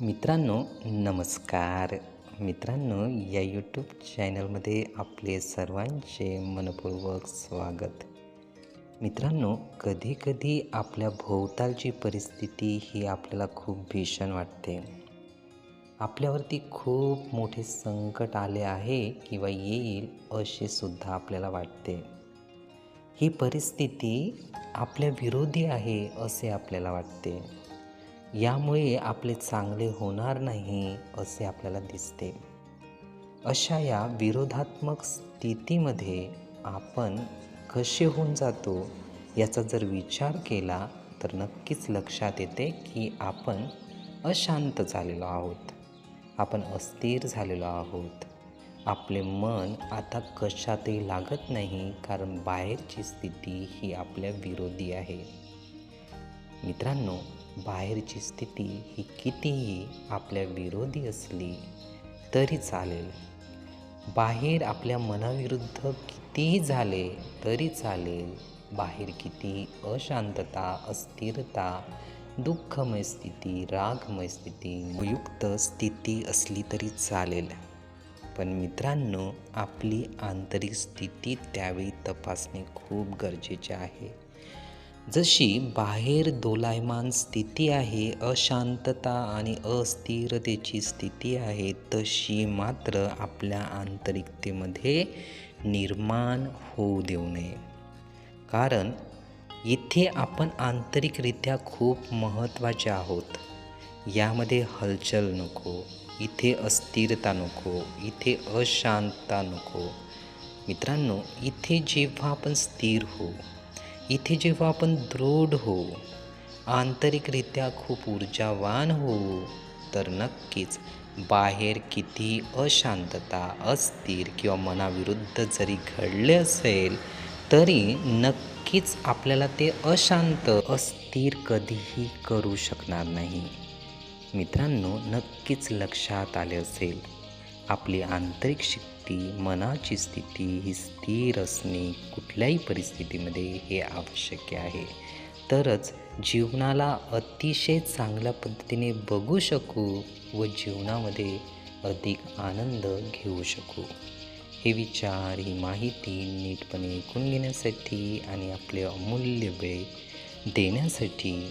मित्रांनो नमस्कार. मित्रांनो या यूट्यूब चॅनलमध्ये आपले सर्वांचे मनपूर्वक स्वागत. मित्रांनो कधीकधी आपल्या भोवतालची परिस्थिती ही आपल्याला खूप भीषण वाटते. आपल्यावरती खूप मोठे संकट आले आहे किंवा येईल असे सुद्धा आपल्याला वाटते. ही परिस्थिती आपल्या विरोधी आहे असे आपल्याला वाटते. यामुळे आपले चांगले होणार नाही असे आपल्याला दिसते. अशा या विरोधात्मक स्थितीमध्ये आपण कसे होऊन जातो याचा जर विचार केला तर नक्कीच लक्षात येते की आपण अशांत झालेलो आहोत. आपण अस्थिर झालेलो आहोत. आपले मन आता कशातही लागत नाही कारण बाहेरची स्थिती ही आपल्या विरोधी आहे. मित्रांनो बाहेरची स्थिती ही कितीही आपल्या विरोधी असली तरी चालेल. बाहेर आपल्या मनाविरुद्ध कितीही झाले तरी चालेल. बाहेर किती अशांतता अस्थिरता दुःखमय स्थिती रागमय स्थिती उपयुक्त स्थिती असली तरी चालेल. पण मित्रांनो आपली आंतरिक स्थिती त्यावेळी तपासणे खूप गरजेचे आहे. जशी बाहेर दोलायमान स्थिती आहे अशांतता आणि अस्थिरतेची स्थिती आहे तशी मात्र आपल्या आंतरिकतेमध्ये निर्माण होऊ देऊ नये. कारण इथे आपण आंतरिकरित्या खूप महत्त्वाचे आहोत. यामध्ये हलचल नको इथे अस्थिरता नको इथे अशांतता नको. मित्रांनो इथे जेव्हा आपण स्थिर होऊ इथे जेव्हा आपण दृढ हो आंतरिकरित्या खूप ऊर्जावान हो तर नक्कीच बाहेर किती अशांतता अस्थिर किंवा मनाविरुद्ध जरी घडले असेल तरी नक्कीच आपल्याला ते अशांत अस्थिर कधीही करू शकणार नाही. मित्रांनो नक्कीच लक्षात आले असेल. आपली आंतरिक शक्ती मनाची स्थिती ही स्थिर असणे कुठल्याही परिस्थितीमध्ये हे आवश्यक आहे. तरच जीवनाला अतिशय चांगल्या पद्धतीने बघू शकू व जीवनामध्ये अधिक आनंद घेऊ शकू. हे विचार ही माहिती नीटपणे ऐकून घेण्यासाठी आणि आपले अमूल्य वेळ देण्यासाठी